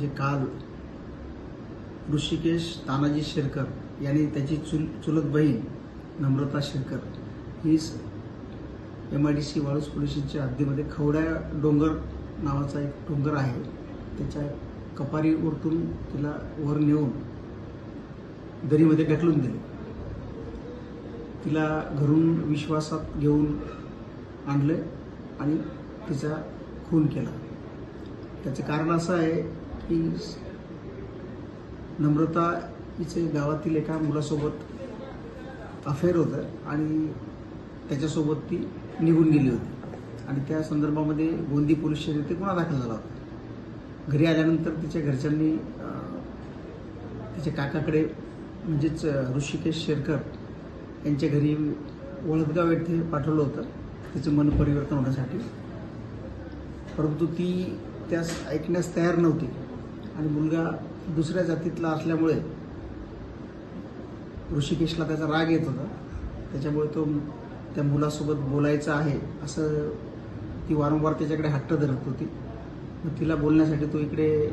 जे काल ऋषिकेश तानाजी शेरकर यांनी त्याची चुल चुलत बहीण नम्रता शेरकर ही एम आय डी सी वाळूस पोलिसांच्या हद्दीमध्ये खवड्या डोंगर नावाचा एक डोंगर आहे. त्याच्या कपारी उरतून तिला वर नेऊन दरीमध्ये ढकलून दिले. तिला घरून विश्वासात घेऊन आणलं आणि तिचा खून केला. त्याचं कारण असं आहे की नम्रता हिचे गावातील एका मुलासोबत अफेअर होतं आणि त्याच्यासोबत ती निघून गेली होती. आणि त्या संदर्भामध्ये गोंदी पोलीस स्टेशन येथे गुन्हा दाखल झाला होता. घरी आल्यानंतर तिच्या घरच्यांनी तिच्या काकाकडे म्हणजेच ऋषिकेश शेरकर यांच्या घरी वळदगाव येथे पाठवलं होतं. तिचं मन परिवर्तन होण्यासाठी. परंतु ती त्यास ऐकण्यास तयार नव्हती. आणि मुलगा दुसऱ्या जातीतला असल्यामुळे ऋषिकेशला त्याचा राग येत होता. त्याच्यामुळे तो त्या मुलासोबत बोलायचं आहे असं ती वारंवार त्याच्याकडे हट्ट धरत होती. मग तिला बोलण्यासाठी तो इकडे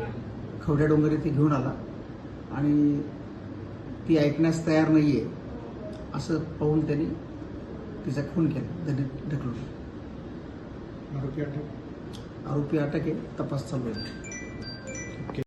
खवड्या डोंगर इथे घेऊन आला. आणि ती ऐकण्यास तयार नाही आहे असं पाहून त्यांनी तिचा खून केला दरीत ढकलून. आरोपी अटक? आरोपी अटक आहे तपास चालू आहे.